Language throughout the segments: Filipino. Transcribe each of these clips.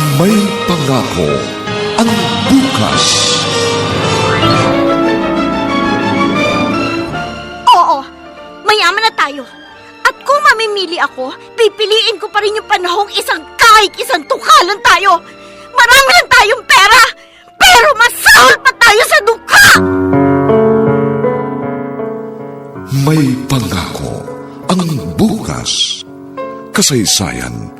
May pangako ang bukas. Oo, mayaman na tayo. At kung mamimili ako, pipiliin ko pa rin yung panahong isang kahit isang tukalan tayo. Marami lang tayong pera, pero masahol pa tayo sa dukha! May pangako ang bukas. Kasaysayan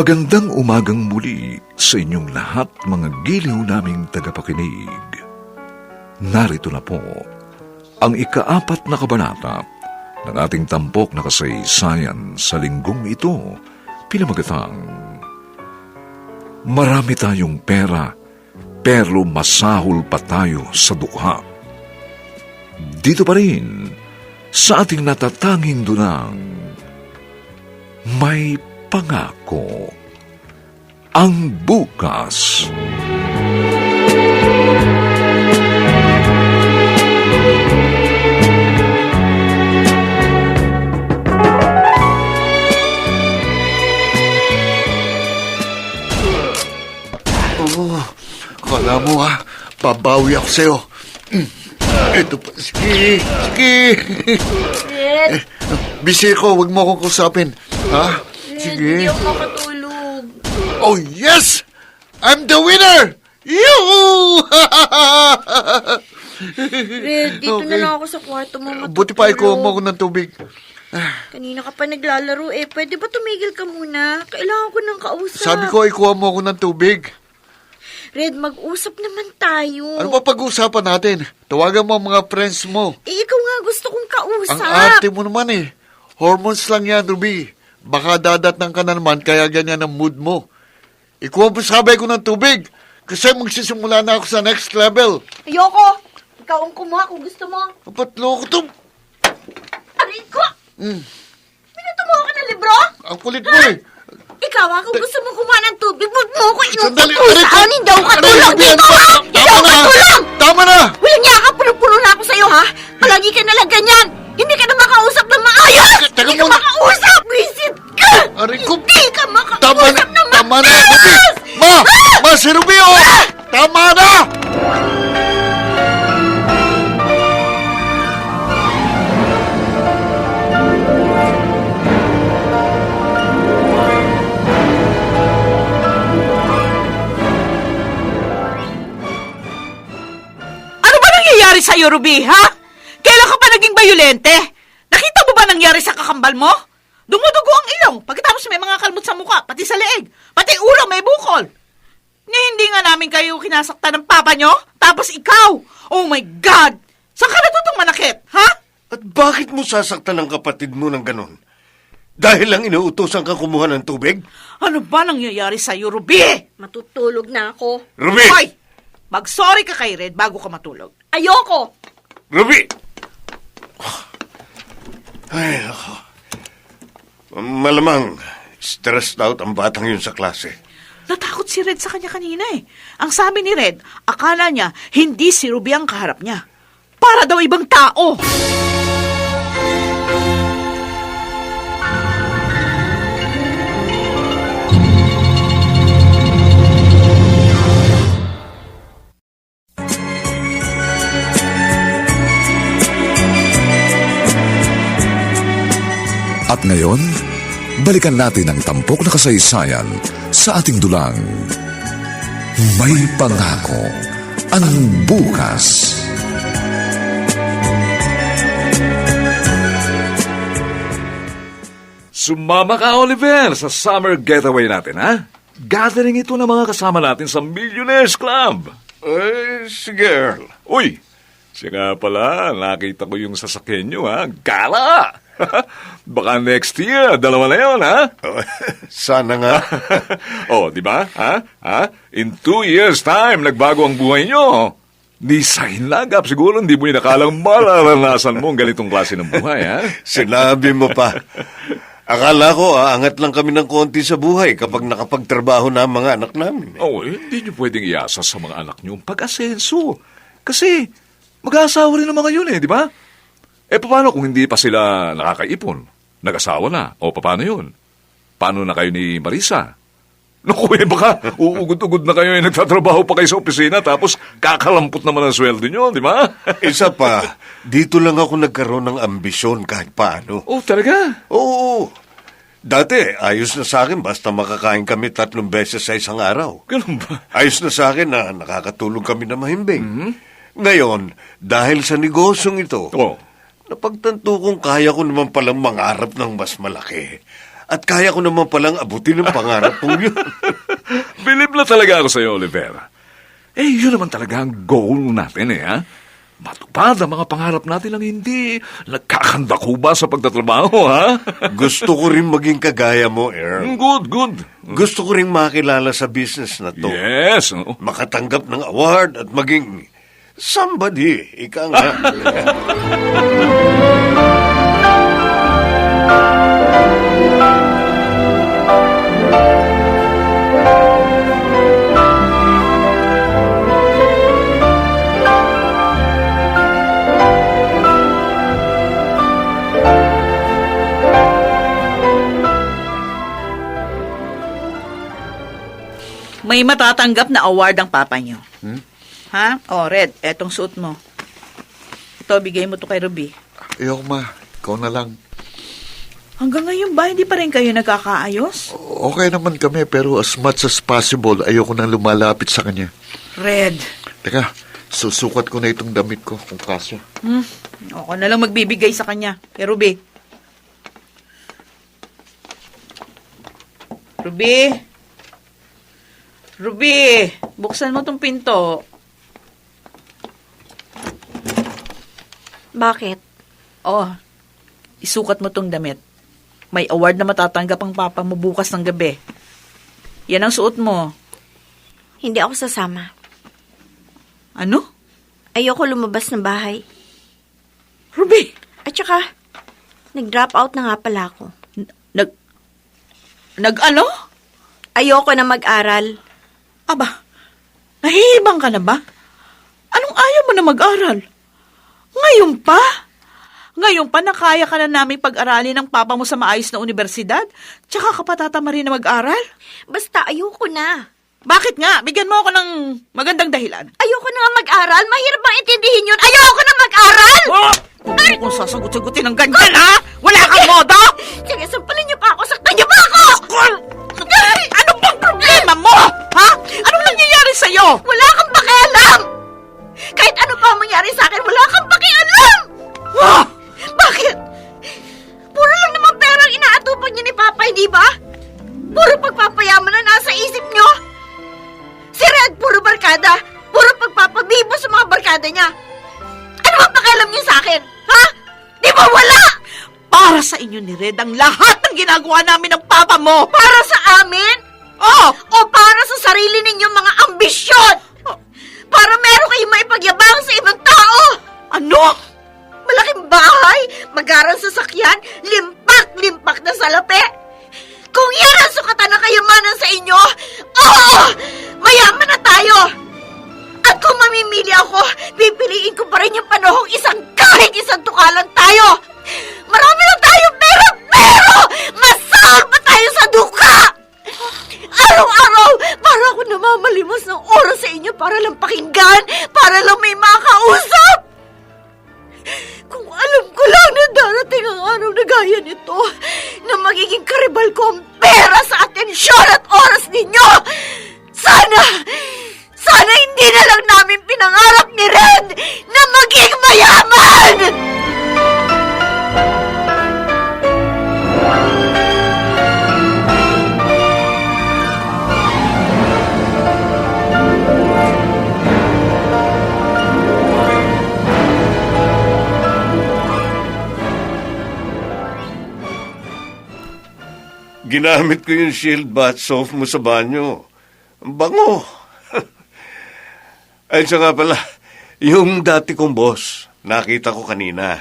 Magandang umagang muli sa inyong lahat mga giliw naming tagapakinig. Narito na po ang ikaapat na kabanata ng ating tampok na kasaysayan sa linggong ito, pinamagatang Marami tayong pera, pero masahol pa tayo sa dukha. Dito pa rin, sa ating natatanging dunang, may pangako ang bukas. Oo, kala mo ha, babawi ako sa'yo. Ito pa, sige, sige. Red, Busy ko, wag mo akong kusapin. Ha? Sige. ako makatulog. Oh, yes! I'm the winner! Yoo! Red, dito na lang ako sa kwarto mo matutulog. Buti pa ikuha mo ako ng tubig. Kanina ka pa naglalaro eh. Pwede ba tumigil ka muna? Kailangan ko ng kausap. Sabi ko, ikuha mo ako ng tubig. Red, mag-usap naman tayo. Ano ba pag-uusapan natin? Tawagan mo ang mga friends mo. Eh, ikaw nga gusto kong kausap. Ang arte mo naman eh. Hormones lang yan, Ruby. Baka dadatnan ka na naman, kaya ganyan ang mood mo. Ikuha mo sabay ko ng tubig. Kasi magsisimula na ako sa next level. Ayoko. Ikaw ang kumuha kung gusto mo. Ba't loko to? Aray ko! Mm, Pinatumuha ka ng libro? ang kulit mo eh. Ikaw ah, kung gusto mo kumuha ng tubig, huwag mo ko Sandali, inuutos aray ko! daw ka Aray, tulong dito ha! Tama daw na! ka tulong! Tama na! Walang niya ka, puno-puno na ako sa'yo ha! Palagi ka nalang ganyan! Hindi ka na makausap ng maayos! Teka, teka Hindi ka muna. makausap! Aray ko! Hindi ka makausap Tama na! ng Tama na, Ruby! maayos! Ma! Ma, si Ruby oh! Tama na! Ano ba nangyayari sa'yo, Ruby, ha? Kailan ka pa naging bayolente? Nakita mo ba nangyari sa kakambal mo? Dumudugo ang ilong, pagkatapos may mga kalmot sa mukha, pati sa leeg, pati ulo may bukol. Ni hindi nga namin kayo kinasaktan ng papa nyo? Tapos ikaw! Oh my God! Saan ka natutong manakit, ha? At bakit mo sasaktan ang kapatid mo ng ganon? Dahil lang inuutosan kang kumuha ng tubig? Ano ba nangyayari sa'yo, Ruby? Matutulog na ako. Ruby! Hoy! Mag-sorry ka kay Red bago ka matulog. Ayoko! Ruby! Ay, ako. Malamang, stressed out ang batang yun sa klase. Natakot si Red sa kanya kanina eh. Ang sabi ni Red, akala niya hindi si Ruby ang kaharap niya. Para daw ibang tao. At ngayon, balikan natin ang tampok na kasaysayan sa ating dulang. May pangako ang bukas. Sumama ka, Oliver, sa summer getaway natin, ha? Gathering ito ng mga kasama natin sa Millionaires Club. Eh, sige, Earl. Uy, siya nga pala, nakita ko yung sasakyan nyo, ha? Gala! Baka next year, dalawa na yun, ha? Oh, Sana nga. oh, di ba? Ha? Ha? In two years' time, nagbago ang buhay nyo. Ni sa hinagap, siguro hindi mo inakalang mararanasan mo ang ganitong klase ng buhay, ha? Sinabi mo pa. Akala ko, aangat lang kami ng konti sa buhay kapag nakapagtrabaho na ang mga anak namin. Oh, eh, hindi nyo pwedeng iasa sa mga anak nyo ang pag-asenso. Kasi, mag-aasawa rin ang mga yun eh, di ba? Eh, paano kung hindi pa sila nakakaipon? Nag-asawa na? O, paano yun? Paano na kayo ni Marisa? Naku, eh, baka uugod-ugod na kayo eh, nagtatrabaho pa kayo sa opisina tapos kakalampot naman ang sweldo nyo, di ba? Isa pa, dito lang ako nagkaroon ng ambisyon kahit paano. oh, talaga? Oo. Dati, ayos na sa akin basta makakain kami tatlong beses sa isang araw. Ganun ba? Ayos na sa akin na nakakatulong kami na mahimbing. Ngayon, dahil sa negosyong ito, Oh. Napagtanto kong kaya ko naman palang mangarap ng mas malaki. At kaya ko naman palang abutin ang pangarap kong yun. Believe na talaga ako sa'yo, Oliver. Eh, yun naman talaga ang goal natin eh, ha? Matupad ang mga pangarap natin lang hindi nagkakandakuba sa pagtatrabaho, ha? Gusto ko rin maging kagaya mo, Earl. good, good. Gusto ko rin makilala sa business na to. Yes. oo. Makatanggap ng award at maging somebody. Ika nga. May matatanggap na award ang papa niyo. Ha? Oh, Red, etong suot mo. Ito, bigay mo to kay Ruby. Ayoko ma, ikaw na lang. Hanggang ngayon ba, hindi pa rin kayo nagkakaayos? Okay naman kami pero as much as possible ayoko nang lumalapit sa kanya. Red, Teka, susukat ko na itong damit ko kung kasya. hmm, ako na lang magbibigay sa kanya. Kay Ruby. Ruby! Ruby! Buksan mo tong pinto. Bakit? Oh, isukat mo tong damit. May award na matatanggap ang papa mo bukas ng gabi. Yan ang suot mo. Hindi ako sasama. Ano? Ayoko lumabas ng bahay. Ruby! At saka, nag-drop out na nga pala ako. Nag... Nag ano? Ayoko na mag-aral. Aba, nahihibang ka na ba? Anong ayaw mo na mag-aral? Ngayon pa? Ngayon pa na kaya ka na namin pag-aralin ng papa mo sa maayos na universidad? Tsaka ka pa tatama rin na mag-aral? Basta ayoko na. Bakit nga? Bigyan mo ako ng magandang dahilan. Ayoko na nga mag-aral. Mahirap bang intindihin yun? Ayoko na mag-aral! Oh! Mo kong sasagot-sagutin ng ganyan, ha? Wala kang modo? Sige, sampalin niyo pa ako. Saktan niyo pa ako! Ano bang problema mo? Ha? Anong nangyayari sa'yo? Wala kang pakialam! Kahit ano pa ang mangyari sa akin, wala kang pakialam! Ah! Bakit? Puro lang naman perang inaatupan niyo ni Papa, hindi ba? Puro pagpapayaman na nasa isip niyo? Si Red, puro barkada. Puro pagpapabibo sa mga barkada niya. Ano ba pakialam niyo sa akin? Ha? Di ba wala? Para sa inyo ni Red ang lahat ng ginagawa namin ng papa mo. Para sa amin? Oh! O para sa sarili ninyong mga ambisyon? Para meron kayong maipagyabang sa ibang tao? Ano? Malaking bahay, magarang sasakyan, limpak-limpak na salapi. Kung yan ang sukatan ng kayamanan sa inyo, oo, mayaman na tayo. At kung mamimili ako, pipiliin ko pa rin yung panahong isang kahit isang tukalan tayo. Marami lang tayong pera, pero masahol pa tayo sa duka. Araw-araw, para ako namamalimos ng oras sa inyo para lang pakinggan, para lang may makausap. Kung alam ko lang na darating ang araw na gaya nito, na magiging karibal ko ang pera sa atensyon at oras ninyo, sana, Ginamit ko yung shield bath soap mo sa banyo. Ang bango. Ay, siya nga pala, yung dati kong boss, nakita ko kanina.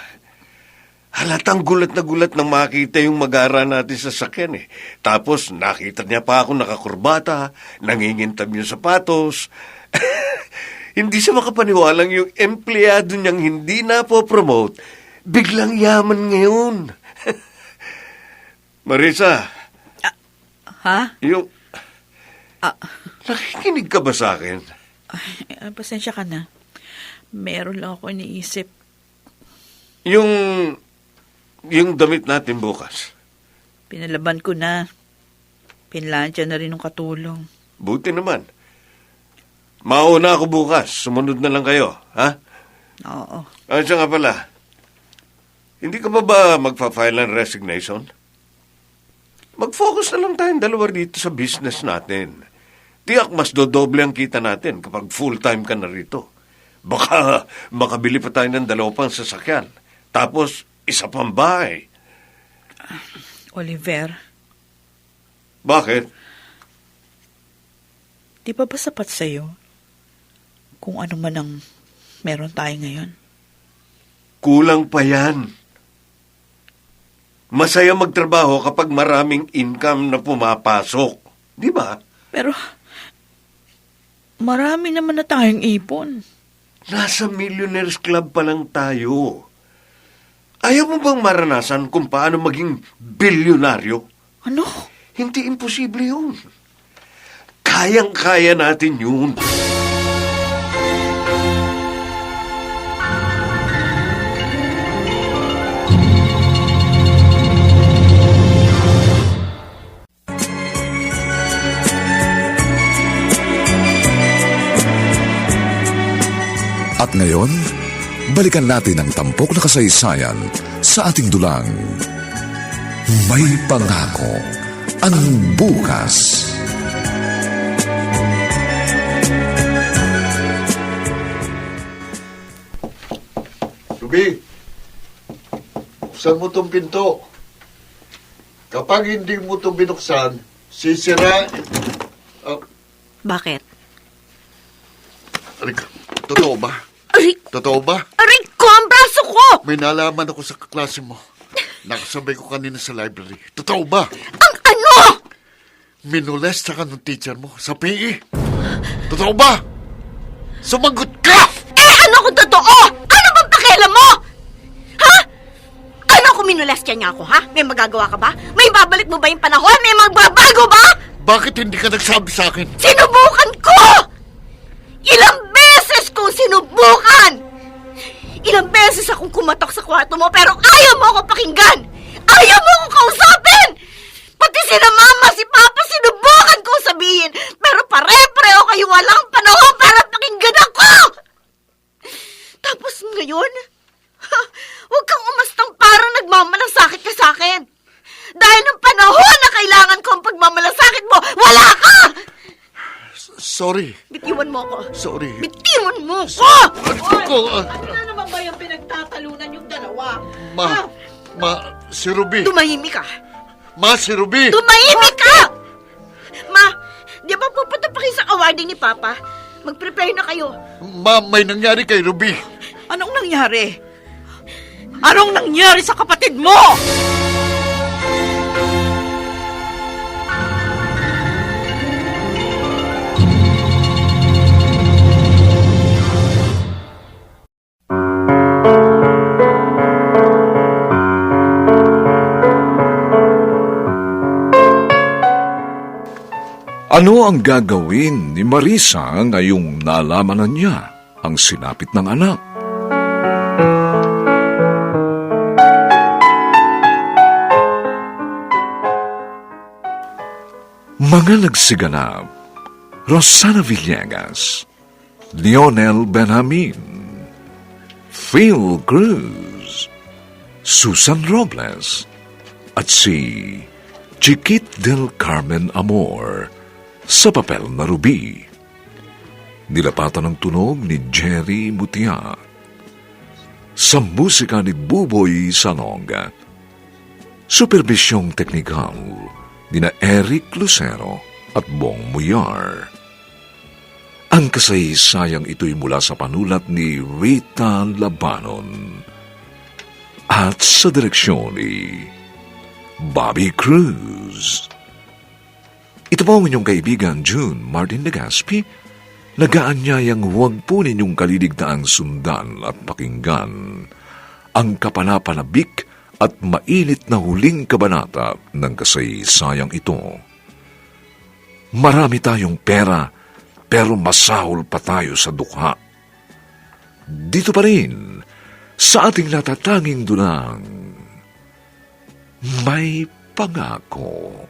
Halatang gulat na gulat nang makita yung mag-ara natin sa sakyan eh. Tapos nakita niya pa ako nakakurbata, nangingintab yung sapatos. hindi siya makapaniwalang yung empleyado niyang hindi na po promote, biglang yaman ngayon. Marisa, Ha? yung... Ah. Nakikinig ka ba sa akin? Ay, ah, pasensya ka na. Meron lang ako iniisip. Yung... Yung damit natin bukas. Pinalaban ko na. Pinlansya na rin ng katulong. Buti naman. Mauna ako bukas. Sumunod na lang kayo, ha? Oo. Ah, siya nga pala. Hindi ka ba ba magpa-file ng resignation? Mag-focus na lang tayong dalawa dito sa business natin. Tiyak mas dodoble ang kita natin kapag full-time ka na rito. Baka makabili pa tayo ng dalawa pang sasakyan. Tapos, isa pang bahay. Oliver, Bakit? di ba ba sapat sa'yo kung ano man ang meron tayo ngayon? Kulang pa yan. Masaya magtrabaho kapag maraming income na pumapasok. Di ba? Pero, marami naman na tayong ipon. Nasa Millionaires Club pa lang tayo. Ayaw mo bang maranasan kung paano maging bilyonaryo? Ano? Hindi imposible yun. Kayang-kaya natin yun. At ngayon, balikan natin ang tampok na kasaysayan sa ating dulang. May pangako ang bukas. Ruby, buksan mo tong pinto. Kapag hindi mo ito binuksan, sisira... Oh, Bakit? aray ka, totoo ba? Aray, Totoo ba? aray ko ang braso ko! May nalaman ako sa kaklase mo. Nakasabay ko kanina sa library. Totoo ba? Ang ano? Minolesta ka ng teacher mo sa PE. Totoo ba? Sumagot ka! Eh, ano kung totoo? Ano bang pakialam mo? Ha? Ano kung minulestya niya ako, ha? May magagawa ka ba? May babalik mo ba yung panahon? May magbabago ba? Bakit hindi ka nagsabi sa akin? Sinubukan ko! Ilang beses kong sinubukan! Ilang beses akong kumatok sa kwarto mo pero ayaw mo ako pakinggan! Ayaw mo ako kausapin! Pati sina mama, si papa, sinubukan kong sabihin pero pare-pareho kayo walang panahon para pakinggan ako! Tapos ngayon, ha, huwag kang umastang parang nagmamalasakit ka sa akin. Dahil nung panahon na kailangan ko ang pagmamalasakit mo, wala ka! Sorry. Bitiwan mo ko. Sorry. Bitiwan mo ko! Ako, ah, Ano na naman ba yung pinagtatalunan yung dalawa? ma, Ah, ma, si Ruby. Tumahimik ka. Ma, si Ruby. Tumahimik ka! Ma, di ba pupunta pa kayo sa awarding ni Papa? Mag-prepare na kayo. Ma, may nangyari kay Ruby. Anong nangyari? Anong nangyari sa kapatid mo? Ano ang gagawin ni Marisa ngayong nalaman na niya ang sinapit ng anak? Mga nagsiganap, Rosana Villegas, Lionel Benjamin, Phil Cruz, Susan Robles, at si Chiquit del Carmen Amor sa papel na ruby. Nilapatan ng tunog ni Jerry Mutia. Sa musika ni Buboy Salonga. Supervisyong teknikal ni na Eric Lucero at Bong Muyar. Ang kasaysayang ito'y mula sa panulat ni Rita Labanon at sa direksyon ni Bobby Cruz. Ito po ang inyong kaibigan June Martin Legaspi, nagaanyayang huwag po ninyong kaliligtaang sundan at pakinggan ang kapanapanabik at mainit na huling kabanata ng kasaysayang ito. Marami tayong pera, pero masahol pa tayo sa dukha. Dito pa rin, sa ating natatanging dunang, may pangako